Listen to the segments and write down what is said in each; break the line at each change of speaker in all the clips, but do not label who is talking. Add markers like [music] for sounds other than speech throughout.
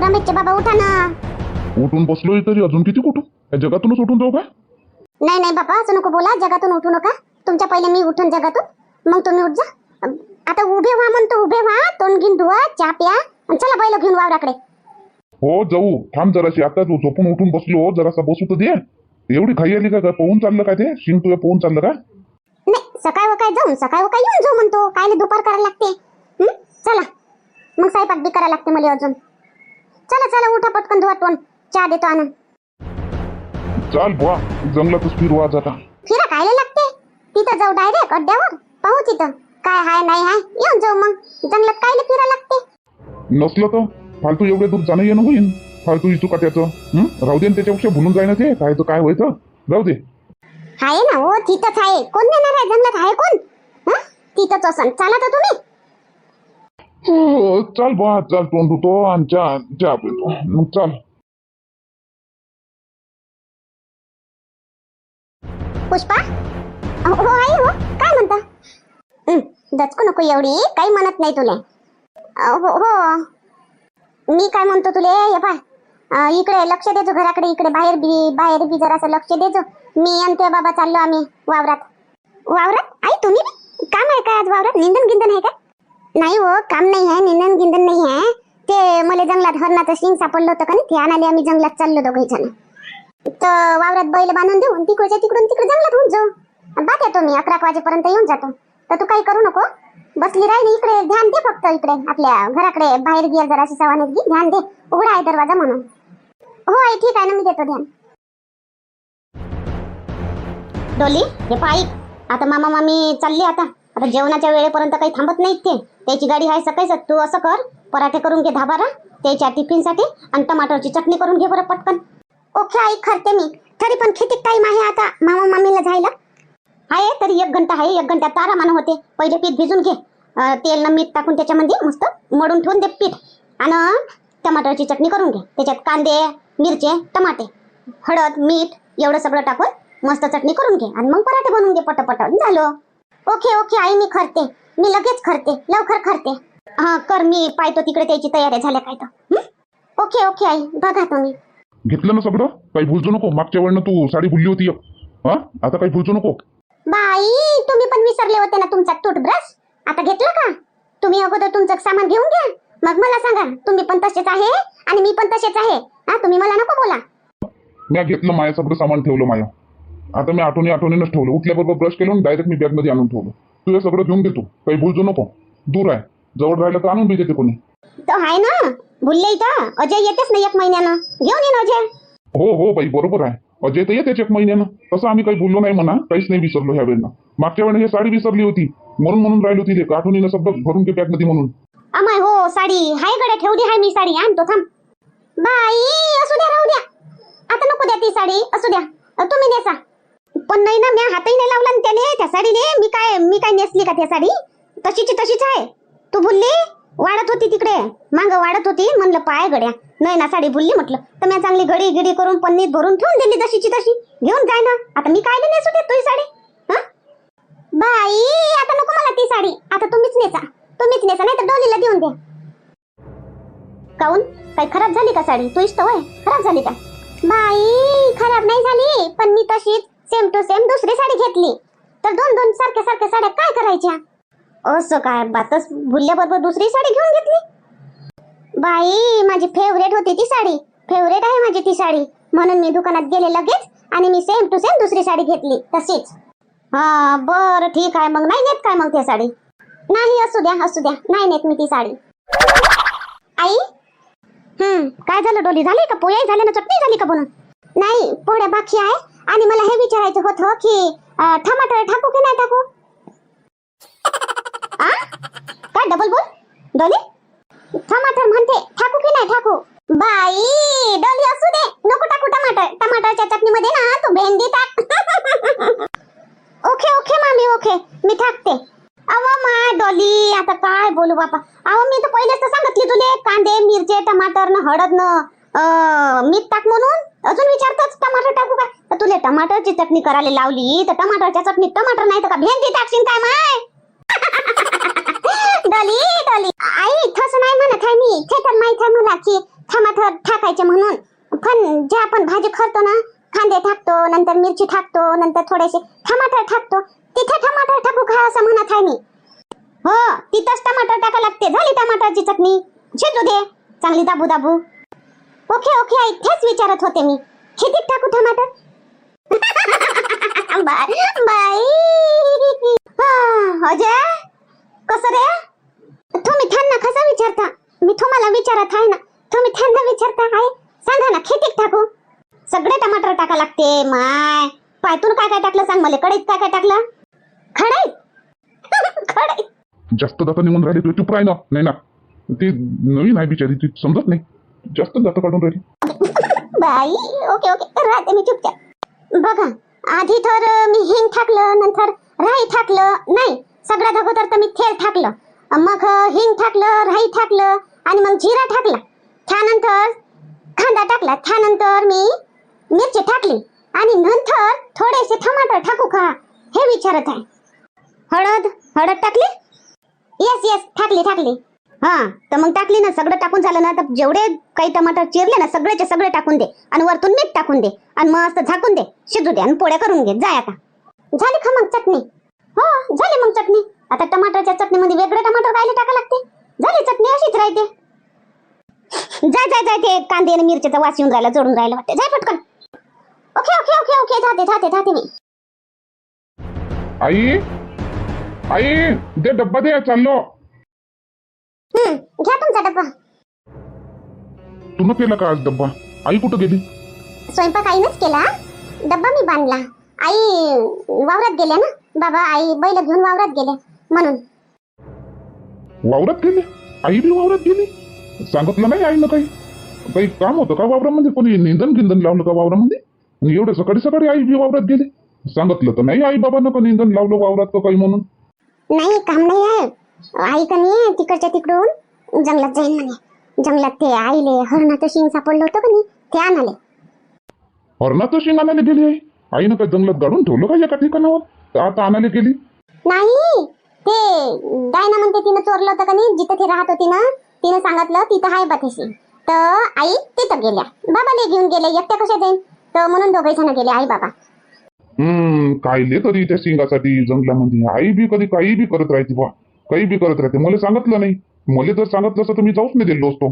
रमेशचे बाबा उठा ना.
उठून बसलोय तरी अजून किती कुठू? या जगातूनच उठून जाऊ का?
नाही नाही बाबा असं नको बोला. जगातून उठू नका. तुमच्या पहिले मी उठून जगातून. मग तुम्ही उठ जा. आता उभे व्हा म्हणतो उभे व्हा. तोंड घेऊन धुवा चहा प्या. आणि चला बैल घेऊन वावराकडे.
हो जाऊ. थांब जराशी. आता जो झोपून उठून बसलो जरासा बसू तर दे. एवढी घाई आली का? काय पोहून चाललं काय ते? शिंग तुझ्या पोहून चाललं का?
नाही सकाळ काय जाऊन सकाळ काय येऊन जाऊ म्हणतो. कायले दुपार करायला लागते. हं? चला. मग स्वयंपाक बी करायला लागते मला अजून. चला चला उठा पटकन धुवा तोंड. चहा देतो आणून.
चाल बुवा जंगलातच फिरवा जाता
फिरा खायला लागते. तिथं जाऊ डायरेक्ट अड्ड्यावर. पाहू तिथं. काय हाय नाही हाय. येऊन जाऊ मग. जंगलात कायले फिरा लागते?
नसलं तर फालतू एवढे दूर जाणं येणं होईन. फालतू इचू का त्याचं हं? राहू दे न त्याच्यापेक्षा भुलून जाय ना ते. काय तर काय व्हायचं. राहू दे.
आहे ना हो तिथंच आहे कोण नेणार आहे? जंगलात आहे कोण? हं? तिथंच असन. चला तर तुम्ही.
Oh, चल चाल चल चाल तोंड धुतो आणि चहा चहा पितो. मग चाल.
पुष्पा? अहो, हो आई हो. काय म्हणता? हं, दचकू नको एवढी. काही म्हणत नाही तुले. हो हो. मी काय म्हणतो तुले? हे पाय इकडे लक्ष देजो घराकडे इकडे बाहेर बी बाहेर बी जरासं लक्ष देजो. मी आणि ते बाबा चाललो आम्ही वावरात. वावरात? आई तुम्ही बी? काम आहे काय आज वावरात? निंदन गिंदन आहे का? नाही हो काम नाही आहे निंदन गिंदन नाही आहे. ते मला जंगलात हरणाचं शिंग सापडलं होतं का नाही ते आणाले आम्ही जंगलात चाललो दोघे जण तर वावरात बैल बांधून देऊन तिकडच्या तिकडून तिकडे जंगलात होऊन जाऊ. बात येतो मी अकरा वाजेपर्यंत येऊन जातो. तर तू काही करू नको. बसली राहिली इकडे ध्यान दे फक्त इकडे आपल्या घराकडे बाहेर गिर जराशी सवानीत घे ध्यान दे. उघडा आहे दरवाजा म्हणून. हो आई ठीक आहे ना मी देतो ध्यान. डोली हे पाईक आता मामा मामी चालली आता. आता जेवणाच्या वेळेपर्यंत काही थांबत नाहीत ते. त्याची गाडी आहे सकाळीच तू असं कर पराठे करून घे दहा बारा त्याच्या टिफिनसाठी आणि टमाटरची चटणी करून घे बरं पटकन. ओके आई करते मी. तरी पण किती टाइम आहे आता मामा मामीला जायला? आहे तरी एक घंटा आहे एक घंट्यात आरामानं होते. पहिले पीठ भिजून घे. तेल न मीठ टाकून त्याच्यामध्ये मस्त मडून ठेवून दे पीठ. आणि टमाटरची चटणी करून घे. त्याच्यात कांदे मिरचे टमाटे हळद मीठ एवढं सगळं टाकून मस्त चटणी करून घे. आणि मग पराठे बनवून घे पटापट. झालं. ओके ओके आई मी करते. मी लगेच करते लवकर करते. हा कर मी पाहतो तिकडे त्याची तयारी झाल्या काय तर? ओके ओके आई बघा तुम्ही.
घेतलं ना सगळं? काही भुलचू नको मागच्या वेळेनं तू साडी भुलली होती हा? आता काही भुलचू नको.
बाई तुम्ही पण विसरले होते ना तुमचा टूथब्रश? आता घेतला का? तुम्ही अगोदर तुमचं सामान घेऊन घ्या. मग मला सांगा तुम्ही पण तसेच आहे आणि मी पण तसेच आहे. हा तुम्ही मला नको बोला.
मी घेतलं माया सगळं सामान ठेवलं माया. आता मी आठवणी आठवणीनंच ठेवलं. उठल्याबरोबर ब्रश केलं डायरेक्ट मी बॅगमध्ये आणून ठेवलं. तू हे सगळं घेऊन घेतो काही भुलचू नको. दूर आहे. जवळ राहिलं तर आणून बी देते कोणी.
तो आहे ना? भुलले इथं? अजय येतेच ना एक महिन्यानं? घेऊन ये ना अजय.
हो हो बाई बरोबर आहे. अजय तर येतेच एक महिन्यानं. तसं आम्ही काही बोललो नाही म्हणा. काहीच नाही विसरलो ह्या वेळेला. मागच्या वेळेला हे साडी विसरली होती. म्हणून म्हणून राहिली होती ते आठवणीनं सगळं भरून घे बॅगमध्ये म्हणून.
अमाय हो साडी. हाय गड्या ठेवली हाय मी साडी. आणतो थांब. बाई असू द्या राहू द्या. आता नको द्या ती साडी. असू द्या. तुम्ही नेसा. पण नाही ना मी हातही नाही लावला ना त्याने त्या साडीने मी काय मी काय नेसली का त्या साडी? तशीची तशीच आहे. तू बोलली वाढत होती तिकडे. मांग वाढत होती. म्हणलं पाय गड्या. नाही ना साडी बोलली म्हटलं. तर मी चांगली घडी गिडी करून पन्नीत भरून ठेवून दिली तशीची तशी. घेऊन जाय ना. आता मी काय नेसू दे तुझी साडी? हा? बाई आता नको मला ती साडी. आता तुम्हीच नेसा. तुम्हीच नेसा नाही तर डोलीला देऊन द्या. काऊन? काही खराब झाली का साडी? तू इष्ट होय? खराब झाली का? बाई खराब नाही झाली. पण मी तशीच सेम टू सेम दुसरी साडी घेतली. तर दोन दोन सारख्या सारख्या साड्या काय करायच्या? असं काय बातच भुलल्याबरोबर दुसरी साडी घेऊन घेतली? बाई माझी फेवरेट होती ती साडी. फेवरेट आहे माझी ती साडी. म्हणून मी दुकानात गेले लगेच आणि मी सेम टू सेम दुसरी साडी घेतली. तशीच. हा बर ठीक आहे. मग नाही नेत काय मग ती साडी? नाही असू द्या असू द्या. नाही नेत मी ती साडी. आई? हम्म काय झालं? डोली झाली का? पोळ्याही झाली ना? चटणी झाली का बोलून नाही पोळ्या बाकी आहे. आणि मला हे विचारायचं होतं की टमाटर टाकू की नाही टाकू? काय डबल बोल? डोली? टमाटर म्हणते टाकू की नाही टाकू? बाई डोली असू दे. नको टाकू टमाटर. टमाटरच्या चटणीमध्ये ना तू भेंडी टाक. ओके ओके मामी ओके. मी टाकते. अवा मा डॉली आता काय बोलू बापा. अहो मी तर पहिलेच तर सांगितली तुले कांदे मिरचे टमाटर न हळद न मीठ टाक म्हणून. अजून विचारतच टमाटर टाकू का? तर तुले टमाटरची चटणी करायला लावली तर टमाटरच्या चटणीत टमाटर नाही तर का भेंडी टाकशील काय माय? [laughs] डली डली. आई तसं नाही म्हणत आहे मी. ते तर माहीत आहे मला की टमाटर टाकायचे म्हणून. पण जे आपण भाजी करतो ना कांदे टाकतो नंतर मिरची टाकतो नंतर थोडेसे टमाटर टाकतो तिथे टमाटर टाकू का असं म्हणत आहे मी? हो तिथंच टमाटर टाका लागते. झाली टमाटरची चटणी. शिजू दे चांगली दाबू दाबू. ओके ओके इथेच विचारत होते मी. किती टाकू टमाटर बाई अजय कसं रे? तुम्ही त्यांना कसा विचारता? मी तुम्हाला विचारत आहे ना. तुम्ही त्यांना विचारता आहे? सांगा ना किती टाकू सगळे टमाटर टाका लागते माय. पायतून काय काय टाकलं सांग मला? कढईत काय काय टाकलं? खडाईत खडाईत [laughs]
जास्त दाता निघून राहिली तू चुप राही ना नाही ना. ती नवीन आहे बिचारी ती समजत नाही. जास्त जास्त काढून राहिली.
बाई ओके ओके. राहते मी चुपचाप. बघा आधी तर मी हिंग थाकलं नंतर राई थाकलं नाही सगळ्यात अगोदर तर मी थेल थाकलं मग हिंग थाकलं राई टाकलं आणि मग जिरा टाकला त्यानंतर कांदा टाकला. त्यानंतर मी मिरची टाकली. आणि नंतर थोडेसे टमाटर टाकू का? हे विचारत आहे. हळद हळद टाकली? येस येस टाकली टाकली हा तर मग टाकली ना सगळं टाकून झालं ना तर जेवढे काही टमाटर चिरले ना सगळेचे सगळे टाकून दे आणि वरतून मीठ टाकून दे आणि मस्त झाकून दे शिजू दे आणि पोळ्या करून घे. जाय आता. झाली का मग चटणी. हो झाली मग चटणी. आता टमाटरच्या चटणीमध्ये वेगळे टमाटर राहिले टाका लागते? झाली चटणी अशीच राहते. जाय जाय जाय ते कांदे आणि मिरच्याचा वास येऊन राहिला जोडून राहिला वाटते. जाय पटकन. ओके ओके ओके ओके जाते जाते जाते मी.
आई आई दे डब्बा दे चाललो.
हम्म घ्या तुमचा डब्बा.
तू न केला का आज डब्बा? आई कुठं गेली?
स्वयंपाक आईनच केला. डब्बा मी बांधला. आई वावरात गेल्या ना? बाबा आई बैल घेऊन वावरात गेले म्हणून.
वावरात गेली? आई बी वावरात गेली? सांगितलं नाही आईनं काही. काही काम होतं का वावरामध्ये? कोणी निंदन गिंदन लावलं का वावरामध्ये? आणि एवढं सकाळी सकाळी आई बी वावरात गेली? सांगितलं तर नाही आई बाबांना का निंदन लावलं वावरात का काही म्हणून?
नाही काम नाही आहे. आई कनी तिकडच्या तिकडून? जंगलात जाईन म्हणे. जंगलात ते आईले हरणाचं शिंग सापडलं होतं कनी ते आणाले.
हरणाचं शिंग आणायला गेली आई? आईनं काय जंगलात गाडून ठेवलं का एका ठिकाणावर? तर आता आणायला गेली?
नाही. ते डायना म्हणते तिनं चोरलं होतं कनी जिथं ती राहत होती ना तिनं सांगितलं तिथं आहे बाथेशी तर आई तिथं गेल्या. बाबाले घेऊन गेले एकट्या कशा जाईन? तर म्हणून दोघे जण गेले आई बाबा.
हम्म कायले तरी त्या शिंगासाठी जंगलामध्ये? आई बी कधी काही बी करत राहते बा काही बी करत राहते. मला सांगितलं नाही. मला जर सांगितलं असतं तर मी जाऊच नाही दिलो असतो.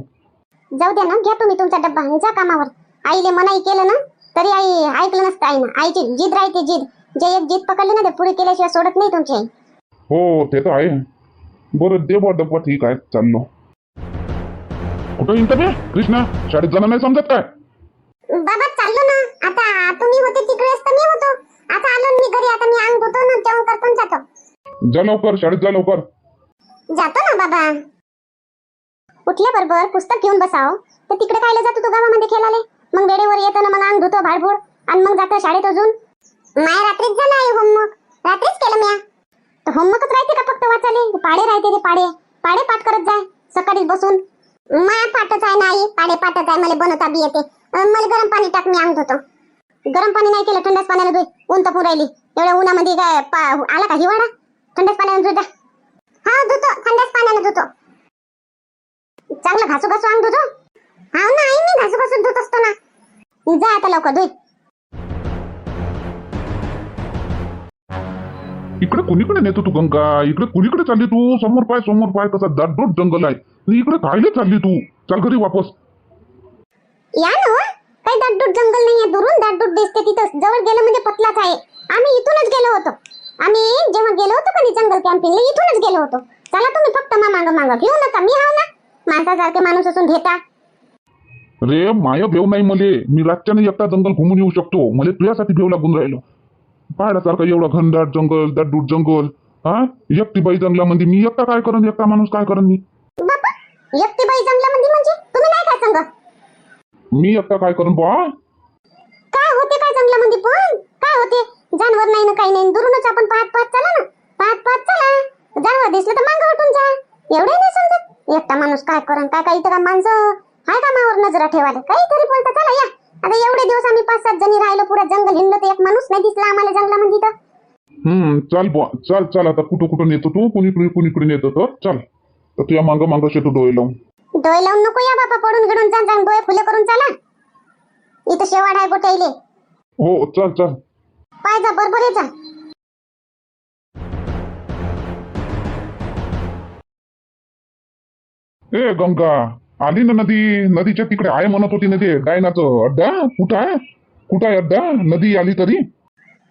जाऊ द्या ना घ्या तुम्ही तुमचा डब्बा आणि जा कामावर. आईले मनाई केलं ना तरी आई ऐकलं नसतं आईनं. आईची जिद राहते जिद. जे एक जिद पकडली ना ते पुढे केल्याशिवाय सोडत नाही तुमची आई.
हो ते तर आहे. बरं दे बा डब्बा ठीक आहे चाललो. कुठं इंटरव्ह्यू? कृष्णा शाळेत जाणं नाही समजत काय?
बाबा चाललो ना. आता तुम्ही होते तिकडेच तर मी होतो. आता आलो मी घरी. आता मी अंग धुतो ना जेवण करतो आणि जातो.
जा लवकर शाळेत जा लवकर.
जातो ना बाबा. उठल्या बरोबर पुस्तक घेऊन बसाव. तर तिकडे कायला जातो तू गावामध्ये खेळाले मग वेळेवर येतो ना मग अंग धुतो भाडभूड. आणि मग जातो शाळेत अजून. माय रात्रीच झालं आहे होमवर्क. रात्रीच केलं म्या. तर होमवर्कच राहते का फक्त वाचाले पाडे राहते ते पाडे. पाडे पाठ करत जाय सकाळीच बसून. माय पाठच आहे नाही पाडे पाठच आहे मला बनवता बी येते. मला गरम पाणी टाक मी अंग धुतो. गरम पाणी नाही केलं थंडच पाण्याने धुई ऊन तर राहिली. एवढ्या उन्हामध्ये काय पा- आला का हिवाळा? थंडच पाण्याने धुता हा धुतो. धुतो चांगलं घासू घासू अंग धुतो हा ना आई मी घासू घासू धुत असतो ना. जा आता लवकर धुई.
इकडे कुणीकडे नेतो तू गंगा? इकडे कुणीकडे चालली तू? समोर पाय समोर पाय कसा दाटदोट जंगल आहे. इकडे कायले चालली तू. चाल घरी वापस.
या ना हो. काही दाटदूट जंगल नाहीये दुरून. दाटदूट दिसते तिथं जवळ गेलं म्हणजे पतलाच आहे. आम्ही इथूनच गेलो होतो. आम्ही जेव्हा गेलो होतो कधी जंगल कॅम्पिंगला इथूनच गेलो होतो. चला तुम्ही फक्त मा मांग मांग घेऊ नका मी हाव ना? माणसासारखे माणूस असून घेता
रे माय भेव नाही मले. मी रातच्याने एकटा जंगल घुमून येऊ शकतो. मला तुझ्यासाठी भेव लागून राहिलो. पाहाडासारखं एवढं घनदाट जंगल दाटदूट जंगल. हा? एकटी बाई जंगलामध्ये मी एकटा काय करन? एकटा माणूस काय करन मी?
बापा एकटी बाई जंगलामध्ये म्हणजे? तुम्ही नाही काय सांग
मी एकटा काय करन बा
काय होते काय जंगलामध्ये पण? काय होते? जानवर नाही ना काही नाही. दुरूनच आपण पाहत पाहत चला ना. पाहत पाहत चला. जानवर दिसलं तर मागं हटून जा. एवढे नाही समजत. एकटा माणूस काय करण काय काही तर माणसं? हाय का मावर नजरा ठेवायला? काहीतरी बोलता चला या. आता एवढे दिवस आम्ही पाच सात जणी राहिलो पुरा जंगल हिंडलो तर एक माणूस नाही दिसला आम्हाला जंगलामध्ये तर
हम्म चाल बुवा चाल चाल आता कुठं कुठं नेतो तू? कुणीकडे कुणीकडे नेतो तर? चाल. तर तुझ्या मागं मागं शेतू डोळे लावून.
डोळे लावून नको या बापा पडून गिडून जा जा डोळे फुले करून चाला. इथं शेवाड आहे गोटाईले
हो चल चल.
पाय जा बरोबर ये जा.
ए गंगा आली ना नदी? नदीच्या तिकडे आहे म्हणत होती ना ते डायनाचं अड्डा? कुठं आहे? कुठं आहे अड्डा? नदी आली तरी?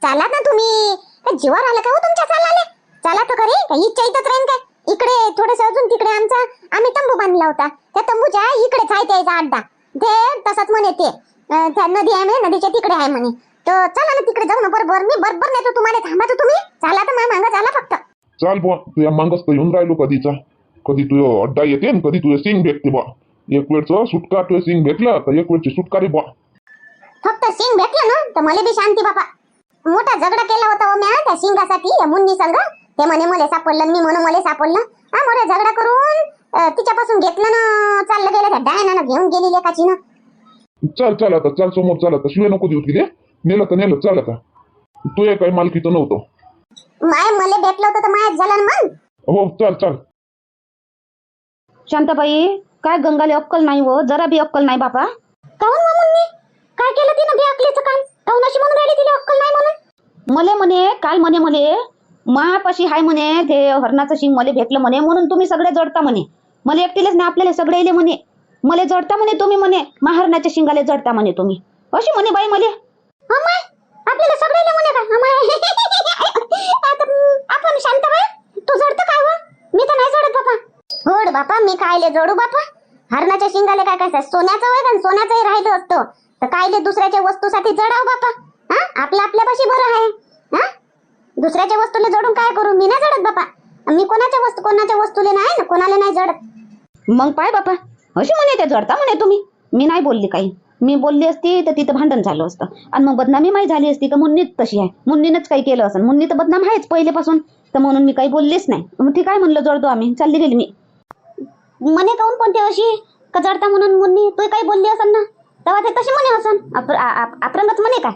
चाला ना तुम्ही. काय जीवावर आलं का हो तुमच्या चालाले? चला तर खरी काय इच्छा इथंच राहीन काय? इकडे थोडस अजून तिकडे आमचा आम्ही तंबू बांधला होता. त्या तंबूच्या इकडेच आहे त्याचा अड्डा. ते तसंच म्हणे ते. अं, त्या नदी आहे म्हणे नदीच्या तिकडे आहे म्हणे. तर चला ना तिकडे जाऊ ना बरोबर. मी बरोबर नाही तुम्हाला थांबा तर तुम्ही. चाला तर माझ्या मागं चाला फक्त.
चाल बुवा तुझ्या मागच तर येऊन राहिलो कधीचा. कधी तुझं अड्डा येते आणि कधी तुझे सिंग भेटते बुवा एक वेळचं सुटका तुझे सिंग भेटलं तर एक वेळची सुटका रे बुवा
फक्त सिंग भेटलं ना तर मला बी शांती बापा. मोठा झगडा केला होता हो म्या त्या सिंगासाठी या मुन्नी संग. ते म्हणे मला सापडलं मी म्हणून मला सापडलं. हा मोठा झगडा करून तिच्यापासून घेतलं ना चाललं गेलं त्या डायनानं घेऊन गेली लेकाची ना
चल चल आता चल समोर चल आता. शिवाय नको देऊ तिथे नेलं तर नेलं चल आता. तू काही मालकीचं नव्हतं.
माय मला भेटलं होतं तर मायात झालं ना मग.
हो चल चल.
शांताबाई काय गंगाले अक्कल नाही हो जरा बी अक्कल नाही बापा.
काहून मग मुन्नी? काय केलं तिनं बी अकलीचं काम? काहून अशी म्हणून राहिली तिला अक्कल नाही म्हणून?
मले म्हणे काल म्हणे मले मापाशी हाय म्हणे ते हरणाचं शिंग मले भेटलं म्हणे म्हणून तुम्ही सगळे जडता म्हणे. मला एकटीलेच नाही आपल्याला सगळे इले म्हणे. मले जडता म्हणे तुम्ही म्हणे महारणाच्या शिंगाले जडता म्हणे तुम्ही. अशी म्हणे बाई मले.
म्हणे [laughs] का आपण शांत बाई तू जडतं काय मी तर नाही जडत बापा. सोड बापा मी कायले जोडू बापा. हरणाच्या शिंगाले काय काय सोन्याचं वय का? सोन्याचंही राहिलं असतं. तर कायले दुसऱ्याच्या वस्तूसाठी जडाव बापा. हा? आपल्या आपल्यापाशी बरं आहे. हा? दुसऱ्याच्या वस्तूला जोडून काय करू? मी नाही जडत बापा. मी कोणाच्या वस्तू कोणाच्या वस्तूले नाही ना? कोणाला नाही जडत.
मग पाय बापा. अशी म्हणे ते जडता म्हणे तुम्ही. मी नाही बोलली काही. मी बोलली असती तर तिथं भांडण झालं असतं. आणि मग बदनामी माही झाली असती तर मुन्नीच तशी आहे. मुन्नीनंच काही केलं असं. मुन्नी तर बदनाम आहेच पहिलेपासून. तर म्हणून मी काही बोललीच नाही. मग ठीक आहे म्हणलं? जोडतो आम्ही. चालली गेली मी.
मने काऊन पण ते अशी का जडता म्हणून मुन्नी? तू काही बोलली असन ना? तेव्हा ते तशी म्हणे असन. आप- आ- आप- आपणच म्हणे काय?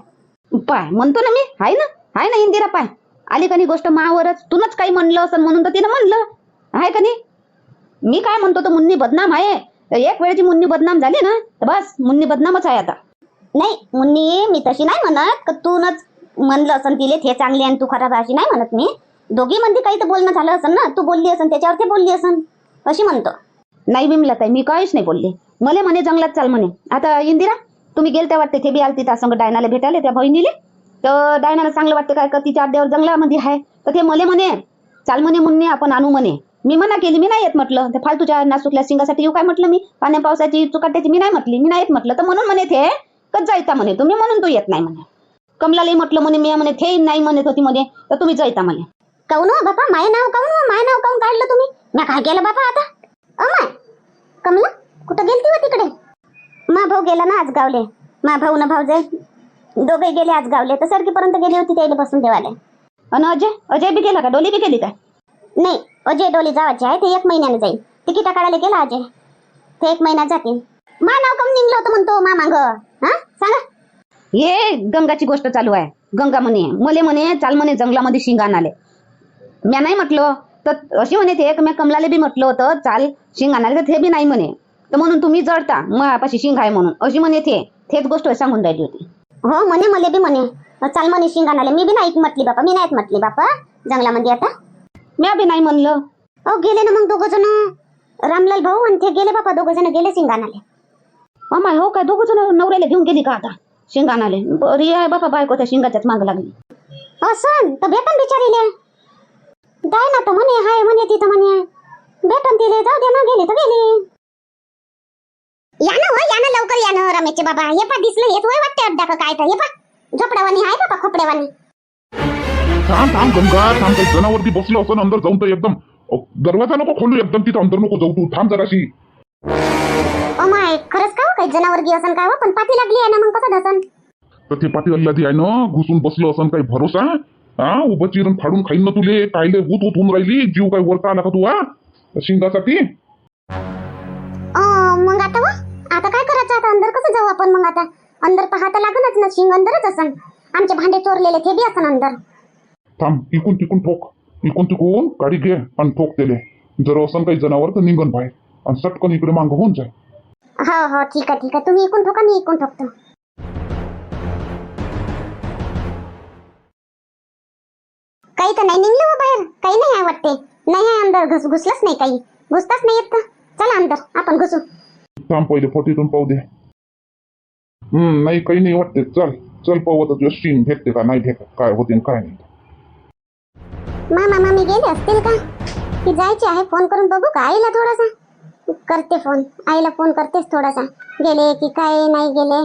पाय म्हणतो ना मी. हाय ना? हाय ना इंदिरा पाय. आली का नाही गोष्ट मावरच तूनच काही म्हणलं असं म्हणून तर तिनं म्हणलं. आहे का नाही? मी काय म्हणतो तर मुन्नी बदनाम आहे एक वेळची मुन्नी बदनाम झाली ना तर बस मुन्नी बदनामच आहे आता.
नाही मुन्नी मी तशी नाही म्हणत का तूनच म्हणलं असन तिले ते चांगली आणि तू खराब अशी नाही म्हणत मी. दोघी मध्ये काही तर बोलणं झालं असन ना? तू बोलली असन त्याच्यावर ते बोलली असन. अशी म्हणतो.
नाही बिमला ताई मी काहीच नाही बोलले. मला म्हणे जंगलात चाल म्हणे. आता इंदिरा तुम्ही गेलत्या वाटते ते बी आलती त्या संग डायनाला भेटायला त्या बहिणीले? तर डायनाला चांगलं वाटते काय का तिच्या अर्ध्यावर जंगलामध्ये आहे? तर ते मले म्हणे चाल म्हणे मुन्ने आपण आणू म्हणे. मी मना केली मी नाही येत म्हटलं. ते फालतूच्या नासुकल्या सिंगासाठी येऊ काय म्हटलं मी? पाण्या पावसाची चुकाट्याची मी नाही म्हटली मी नाही येत म्हटलं. तर म्हणून म्हणे ते कच जायता म्हणे तुम्ही? म्हणून तू येत नाही म्हणे. कमलालाही म्हटलं म्हणे मी म्हणे थे नाही म्हणत होती म्हणे. तर तुम्ही जायता म्हणे.
काऊन हो बापा? माय नाव काऊन हो? माय नाव काऊन काढलं तुम्ही? मी काय केलं बापा आता? अमाय कमला कुठं गेलती हो तिकडे? मा भाऊ गेला ना आज गावले. मा भाऊ ना भाऊ जाई दोघे गेले आज गावले. तर सरकीपर्यंत गेली होती त्याला बसून देवाले.
आणि अजय? अजय बी गेला का? डोली बी गेली काय
नाही अजय डोली जावायचे आहे ते एक महिन्याने जाईल. तिकीट काढायला गेला अजय. ते एक महिन्यात जातील. मा नाव कम निघलं होतं म्हणतो मा मांग? हा? सांगा.
हे गंगाची गोष्ट चालू आहे. गंगा म्हणे मले म्हणे चाल म्हणे जंगलामध्ये शिंगाण आले. म्या नाही म्हटलं तर अशी म्हणे ते मी कमलाले बी म्हटलं होतं चाल शिंग आणाले तर ते बी नाही म्हणे. तर म्हणून तुम्ही जडता मापाशी शिंग आहे म्हणून. अशी म्हणे ते. तेच गोष्ट सांगून राहिली होती.
हो म्हणे मले बी म्हणे. चाल म्हणे शिंगाणाले मी बी नाही म्हटली बापा मी नाहीत म्हटली बापा. जंगलामध्ये आता.
म्या बी नाही म्हणलं.
अहो गेले ना मग दोघ जण. रामलाल भाऊ आणि ते गेले बापा दोघ जण गेले सिंगाणाले
अमाय हो काय दोघं जण नवऱ्याला घेऊन गेली का आता? शिंग आणाले बरी आहे बापा बायको त्या शिंगाच्याच माग लागली.
असं तर भेटन बिचारीले. जाय ना तर म्हणे हाय म्हणे तिथं म्हणे. भेटन तिले जाऊ दे ना गेली तर गेली. या ना हो या ना लवकर या ना रमेशचे बाबा. हे पा दिसलं हेच वय वाटते अड्डा का काय तर. हे पा झोपड्यावानी आहे बाबा खोपड्यावानी
थांब थांब गंगा थांब काही जनावरती बसलो असं अंदर जाऊन तर एकदम. अ, दरवाजा नको खोलू एकदम तिथं अंदर नको जाऊ तू. थांब जराशी.
ओ माय खरंच का हो? काही जनावर गी असन काय हो? पण पाठी लागली आहे ना मग कसं धसन?
तर ते अल्लादी आहे ना घुसून बसलो असं काही भरोसा? हा उभं चिरण फाडून खाईन ना तुले. कायले हुत हुत होऊन राहिली. जीव काय वरता आला का तू हा? शिंगासाठी?
अं, मग आता व? आता काय करायचं? आता अंदर कसं जाऊ आपण मग आता? अंदर पाहता लागणच ना. शिंग अंदरच असन. आमचे भांडे चोरलेले ते बी असन अंदर.
थांब इकून तिकून ठोक. इकून तिकून गाडी घे आणि ठोक तेले जर असं काही जनावर तर निघन बाहेर. आणि सटकन इकडे मागं होऊन जाय.
हो हो ठीक आहे ठीक आहे. तुम्ही इकून ठोका मी इकून ठोकतो. काही तर नाही निघलं हो बाहेर. काही नाही आहे वाटते. नाही आहे अंदर घुस घुसलंच नाही काही. घुसताच नाही येत चला अंदर आपण घुसू.
थांब पहिले फोटीतून पाहू दे. हम्म नाही काही नाही वाटते. चल चल पाहू आता तुझ्या स्टीम भेटते का नाही भेटत काय होते आणि काय नाही.
मामा मामी गेले असतील का? की जायचे आहे फोन करून बघू का? आईला थोडासा. करते फोन. आईला फोन करतेस थोडासा. गेले की काय नाही गेले.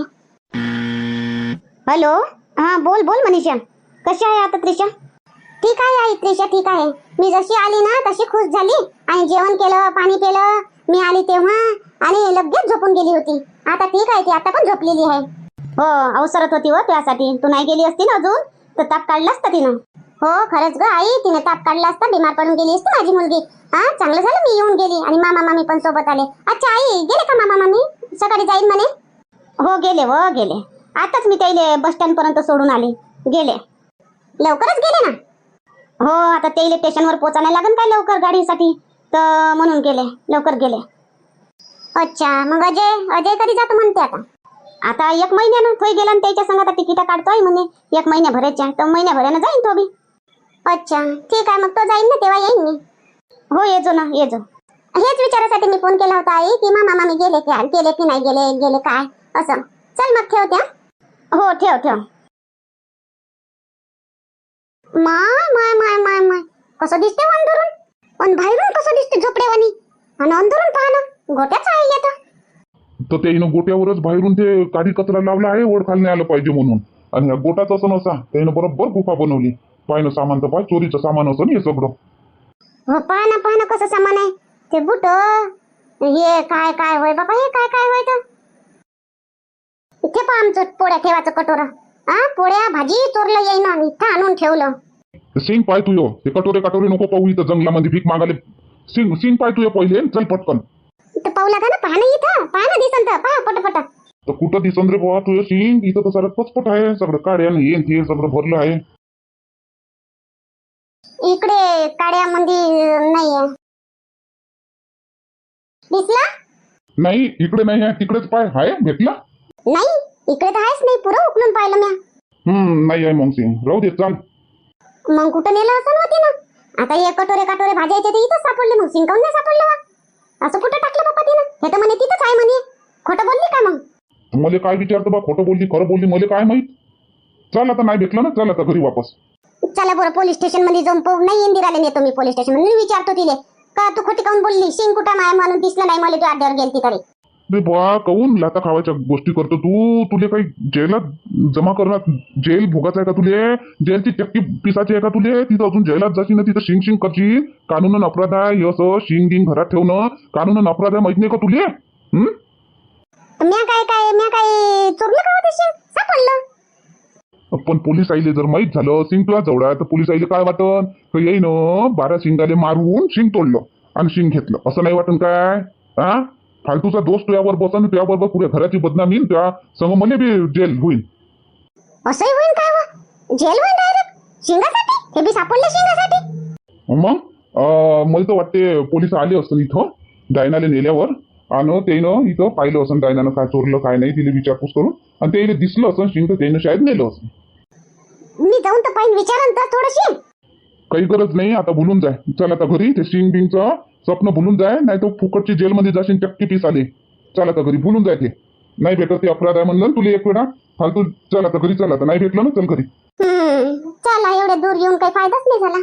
हॅलो? हा बोल बोल मनीषा. कशी आहे आता त्रिशा? ठीक आहे आई त्रिशा ठीक आहे. मी जशी आली ना तशी खुश झाली. आणि जेवण केलं पाणी पिलं मी आली तेव्हा आणि लगेच झोपून गेली होती. आता ठीक आहे ती आता पण झोपलेली आहे. हो अवसरत होती हो त्यासाठी. तू नाही गेली असती ना अजून? तर ताप काढला असता तिनं. हो खरंच ग आई तिने ताप काढला असता बिमार पडून गेली असती माझी मुलगी. हा चांगलं झालं मी येऊन गेली. आणि मामा मामी पण सोबत आले. अच्छा आई गेले का मामा मामी? सकाळी जाईन म्हणे. हो गेले व गेले. आताच मी त्याले बस स्टँड पर्यंत सोडून आले. गेले. लवकरच गेले ना? हो आता ते स्टेशनवर पोचायला लागेल काय लवकर गाडीसाठी? तर म्हणून गेले लवकर गेले. अच्छा मग अजय अजय कधी जातो म्हणते आता? आता एक महिन्यानं थोय गेला आणि त्याच्या संग आता तिकीट काढतोय म्हणे. एक महिन्या भरायच्या तर महिन्या भरानं जाईन तो बी अच्छा ठीक आहे मग तो जाईन ना तेव्हा येईन मी. हो ये जो ना ये जो हेच विचारासाठी मी फोन केला होता आई की मामा मामी गेले की गेले की नाही गेले गेले काय? असं. चल मग ठेवत्या हो ठेव ठेव. माय माय माय माय माय. कसं दिसते अंदरून पण बाहेरून कसं दिसते झोपडेवानी आणि अंदरून पहा ना गोट्याच आहे येतं
तर. त्यानं गोट्यावरच बाहेरून ते काडी कचरा लावला आहे ओळखायला नाही आलं पाहिजे म्हणून. आणि ह्या गोटाच असं नसा त्यानं बरोबर गुफा बनवली. पाहिलं सामान तर पाय चोरीचं सामान असं हे सगळं.
हो पहा ना पहा ना कसं सामान आहे. ते बुट हे काय काय होय बाबा हे काय काय होय तर? इथे पहा आमचं पोळ्या ठेवायचं कटोरा. हा पोळ्या भाजी चोरलं येईन आणि इथं आणून ठेवलं.
सिंग पाय तू यो ते कटोरे कटोरे नको पाहू इथं जंगलामध्ये भीक मागाले सिंग सिंग पाय तू यो पहिले. चल पटकन.
इथं पाहू लागा ना? पहा ना इथं? पहा ना दिसन तर. पहा पटापटा.
तर कुठं दिसन रे बाबा तुझं सिंग? इथं तर सगळं पचपट आहे. सगळं काड्या आणि हे ते सगळं भरलं आहे.
इकडे काड्यामध्ये नाहीये दिसला?
नाही इकडे नाही आहे. तिकडेच पाय. आहे भेटला?
नाही. इकडे तर आहेच नाही पुरं उकलून पाहिलं म्या.
हम्म नाही आहे मग सिंग राहू दे चाल.
मग कुठं नेलं असं होती ना? आता हे कटोरे कटोरे भाजायचे ते इथंच सापडले मग सिंकावून नाही सापडलं बा असं कुठं टाकलं बाप्पा तिनं? हे तर म्हणे तिथंच आहे म्हणे. खोटं बोलली का मग?
मला काय विचारतो बा खोटं बोलली खरं बोलली मला काय माहीत? चल आता नाही भेटलं ना? चल आता घरी वापस.
चला बरं पोलीस स्टेशनमध्ये जाऊन पाहू नाही इंदिराला नेतो मी पोलीस स्टेशनमध्ये विचारतो तिले. का तू खोटी काऊन बोलली? शिंग कुठं माय म्हणून दिसलं नाही मला तू अड्ड्यावर गेलती तरी
रे बा काऊन लाता खावायच्या गोष्टी करतो तू? तुले काही जेलात जमा करणार? जेल भोगायचं आहे का तुले? जेलची चक्की पिसाची आहे का तुले? तिथं अजून जेलात जाशील ना तिथं शिंग शिंग करशील? कानून अपराध आहे हे असं शिंग गिंग घरात ठेवणं. कानून अपराध आहे माहीत नाही का तुले? हम्म
तर म्या काय काय म्या काय चोरलं का होतं शिंग सापडलं.
पण पोलीस आईले जर माहीत झालं सिंग तुला जवळ तर पोलीस आईले काय वाटन? का येईन बारा शिंगाले मारून शिंग तोडलं आणि शिंग घेतलं. असं नाही वाटन काय? हा फालतूचा दोष तुझ्यावर बसन तुझ्याबरोबर पुऱ्या घराची बदनामी त्या संग मला बी जेल होईल
असंही होईन काय व? जेल होईन डायरेक्ट शिंगासाठी? हे बी सापडलं शिंगासाठी?
मग? अं, मला तर वाटते पोलीस आले असतील इथं डायनाला नेल्यावर. आणि त्यानं इथं पाहिलं असं डायनानं काय चोरलं काय नाही तिला विचारपूस करून. आणि ते दिसलं असं शिंग तर त्यानं शाळेत नेलं असं.
मी जाऊन तर पाहिजे विचारन तर थोडंशी.
काही गरज नाही आता भुलून जाय. चल आता घरी ते शिंग बिंगचं स्वप्न भुलून जाय नाही तर फुकटची जेलमध्ये जाशील चक्की पीस आले. चल आता घरी भुलून जाय ते. नाही भेटत ते अपराध आहे म्हणलं तुला एक वेळा. फालतू चल आता घरी चल आता. नाही भेटलं ना चल घरी.
चला एवढ्या दूर येऊन काही फायदाच नाही झाला.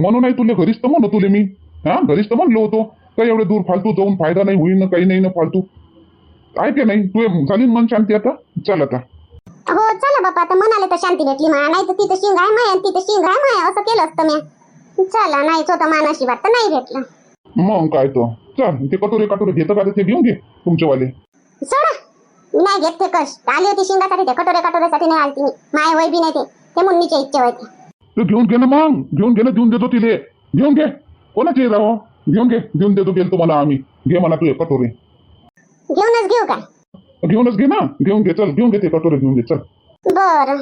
म्हणून नाही तुले घरीच तर म्हणू तुले मी. हा घरीच तर म्हणलो होतो. काय एवढे दूर फालतू जाऊन फायदा नाही होईल ना काही नाही ना फालतू. आहे की नाही? तू झाली मन शांती आता? चल आता.
बापा आता म्हणाले तर शांती भेटली माया नाही तर तिथं शिंग आहे माया आणि तिथं शिंग आहे माया असं केलं असतं म्या चला नाहीच होतं मानाशी वाटत नाही भेटलं.
मग काय तो चल ते कटोरे कटोरे घेतं का ते घेऊन घे तुमचेवाले.
सोडा. मी नाही घेत ते कश आली होती शिंगासाठी ते. कटोरे कटोऱ्यासाठी नाही आलती मी. माय वय बी नाही ते. ते मुन्नीच्या इच्छा होती
तू घेऊन घे ना मग. घेऊन घे ना देऊन देतो तिले. घेऊन घे. कोणाचे राहो घेऊन घे. देऊन देतो गेल तुम्हाला आम्ही. घे म्हणा तू हे कटोरे.
घेऊनच घेऊ काय?
घेऊनच घे ना. घेऊन घे चल. घेऊन घे ते कटोरे घेऊन घे चल.
बरं